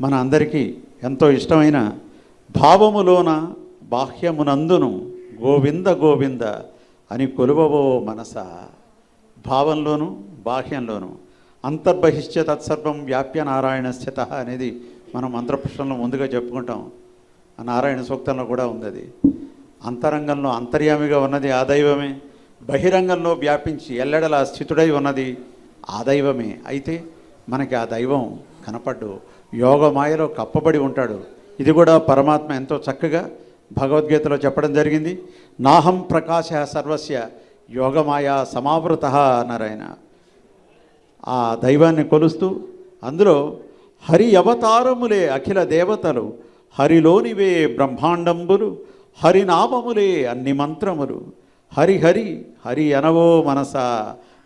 మన అందరికీ ఎంతో ఇష్టమైన భావములోన బాహ్యమునందును గోవింద గోవింద అని కొలువబో మనస. భావంలోను బాహ్యంలోను అంతర్బహిష్య తత్సర్వం వ్యాప్య నారాయణ స్థిత అనేది మనం మంత్రపుష్పంలో ముందుగా చెప్పుకుంటాం. ఆ నారాయణ సూక్తంలో కూడా ఉంది అది అంతరంగంలో అంతర్యామిగా ఉన్నది ఆ దైవమే. బహిరంగంలో వ్యాపించి ఎల్లెడలా స్థితుడై ఉన్నది ఆ దైవమే. అయితే మనకి ఆ దైవం కనపడ్డు యోగమాయలో కప్పబడి ఉంటాడు. ఇది కూడా పరమాత్మ ఎంతో చక్కగా భగవద్గీతలో చెప్పడం జరిగింది. నాహం ప్రకాశ సర్వస్య యోగమాయ సమావృత అన్నారాయన ఆ దైవాన్ని కొలుస్తూ అందులో హరి అవతారములే అఖిల దేవతలు హరిలోనివే బ్రహ్మాండంబులు హరినామములే అన్ని మంత్రములు. హరి హరి హరి అనవో మనస.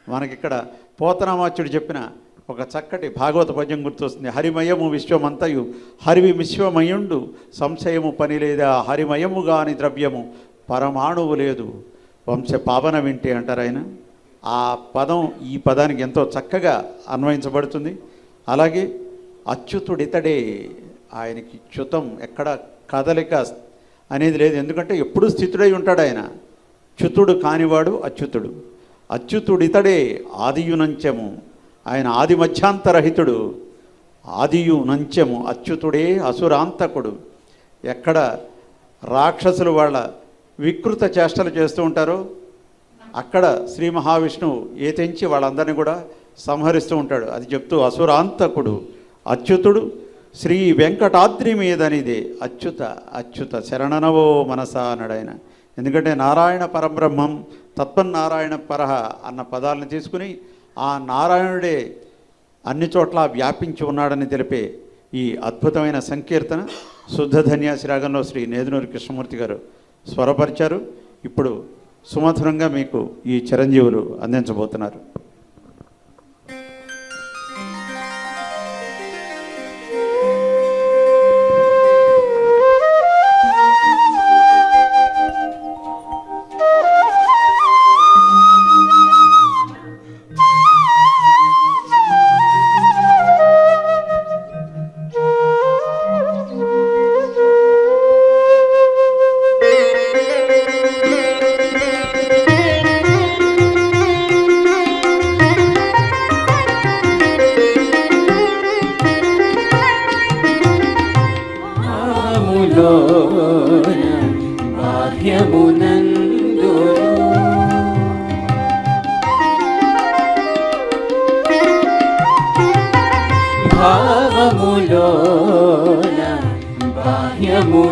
మనకిక్కడ పోతనామాచ్యుడు చెప్పిన ఒక చక్కటి భాగవత పద్యం గుర్తొస్తుంది. హరిమయము విశ్వమంతయు హరివి విశ్వమయుండు సంశయము పని లేదా హరిమయము గాని ద్రవ్యము పరమాణువు లేదు. వంశ పావన వింటే అంటారు ఆయన. ఆ పదం ఈ పదానికి ఎంతో చక్కగా అన్వయించబడుతుంది. అలాగే అచ్యుతుడితడే ఆయనకి చ్యుతం ఎక్కడ కదలిక అనేది లేదు. ఎందుకంటే ఎప్పుడూ స్థితుడై ఉంటాడు ఆయన. చ్యుతుడు కానివాడు అచ్యుతుడు. అచ్యుతుడితడే ఆదియునంచము. ఆయన ఆది మధ్యాంతరహితుడు ఆదియు నంచము అచ్యుతుడే అసురాంతకుడు. ఎక్కడ రాక్షసులు వాళ్ళ వికృత చేష్టలు చేస్తూ ఉంటారో అక్కడ శ్రీ మహావిష్ణువు ఏ వాళ్ళందరినీ కూడా సంహరిస్తూ ఉంటాడు. అది చెప్తూ అసురాంతకుడు అచ్యుతుడు శ్రీ వెంకటాద్రి మీదనిదే అచ్యుత అచ్యుత శరణనవో మనస అన్నాడు ఆయన. ఎందుకంటే నారాయణ పరబ్రహ్మం తత్వనారాయణ పరహ అన్న పదాలను తీసుకుని ఆ నారాయణుడే అన్ని చోట్ల వ్యాపించి ఉన్నాడని తెలిపే ఈ అద్భుతమైన సంకీర్తన శుద్ధ ధన్యాసిరాగంలో శ్రీ నేదునూరి కృష్ణమూర్తి గారు స్వరపరిచారు. ఇప్పుడు సుమధురంగా మీకు ఈ చిరంజీవులు అందించబోతున్నారు.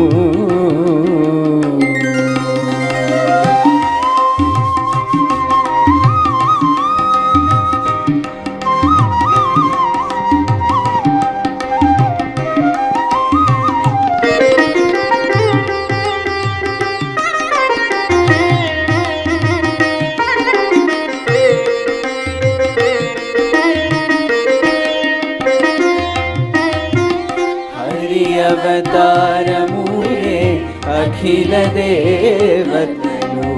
హరి అఖిల దేవతలు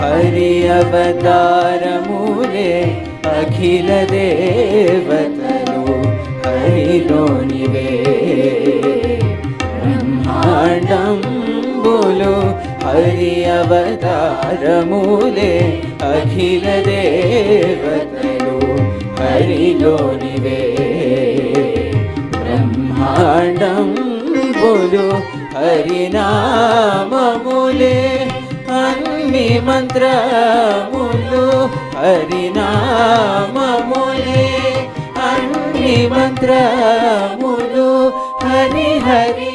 హరి అవతారమూలే అఖిల దేవతలు హరిలోనివే బ్రహ్మాండంబులు హరి అవతారమూలే అఖిల దేవతలు హరిలోనివే బ్రహ్మాండంబులు మంత్రములు హరినామములే. అన్ని మంత్రములు హరి హరి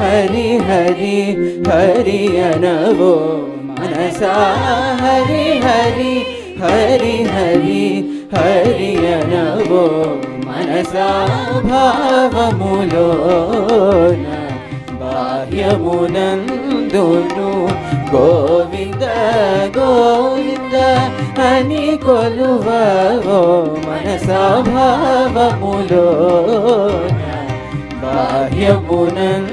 హరి హరి హరి అనవో మనసా. హరి హరి హరి హరి హరి అనవో మనసా. భావములో బాహ్యమునందును గోవింద గోవింద అని కొలువో మనసా భావములోన బాహ్యమునందును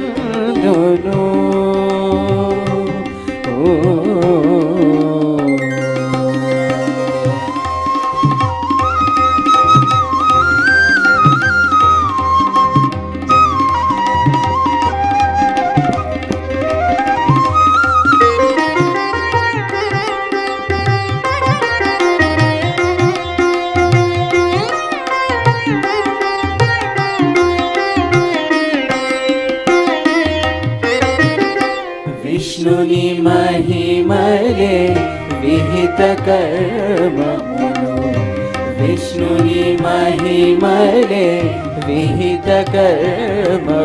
कर्मो विष्णुनि महिमरे विहित कर्मो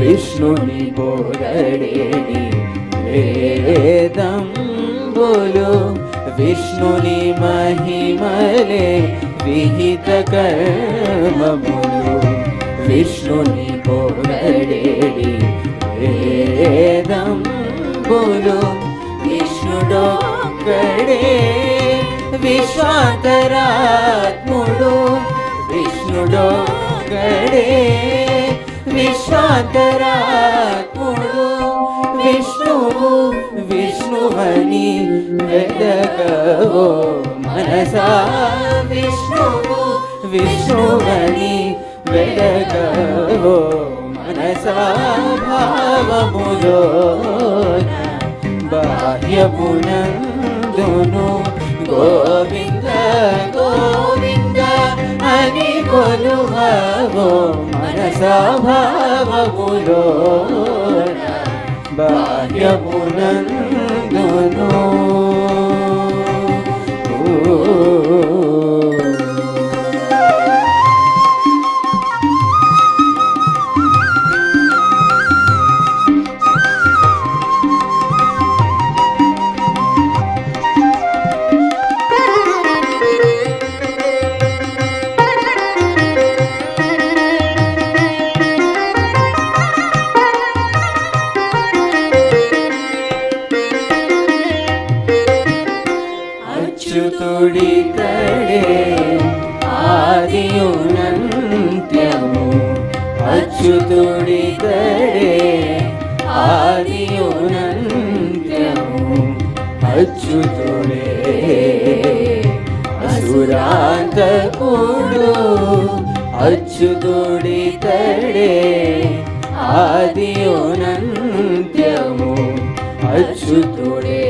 विष्णुनि बोरडे वेदं बोलो विष्णुनि महिमरे विहित कर्मो विष्णुनि बोरडे वेदं बोलो विष्णुडो విష్ణుడొక్కడే విశ్వాంతరాత్ముడు. విష్ణుడొక్కడే విశ్వాంతరాత్ముడు. విష్ణువు విష్ణువని వెదకవో మనసా? విష్ణువు విష్ణువని వెదకవో మనసా? భావములో కొను. గోవింద గోవింద అని కొను మనసా భావములో బాహ్యమునందును ఆదియునంత్యము అచ్యుతుడి కడే ఆదియునంత్యము అచ్యుతుడే అసురాంతకుడు అచ్యుతుడి కడే ఆదియునంత్యము అచ్యుతుడే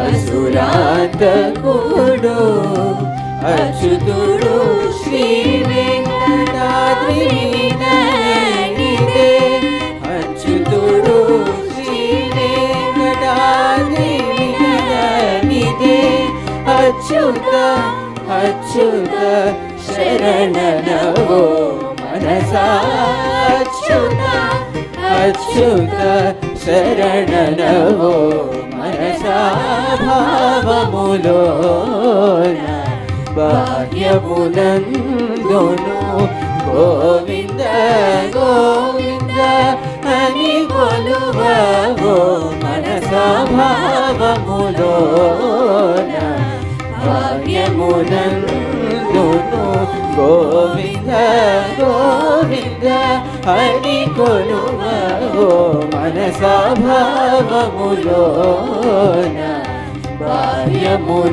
అసురాంతకుడు అచ్యుతుడు శ్రీ వెంకటాద్రి మీదనిదే అచ్యుతుడు శ్రీ వెంకటాద్రి మీదనిదే అచ్యుత అచ్యుత శరణనవో మనసా అచ్యుత అచ్యుత శరణనవో మనసా భావములోన బాహ్యమునందును గోవింద గోవింద అని కొలువో మనసా భావములోన. భాగ్యమునందును గోవింద గోవింద అని కొలువో మనసా భావములోన. భాగ్యమునందును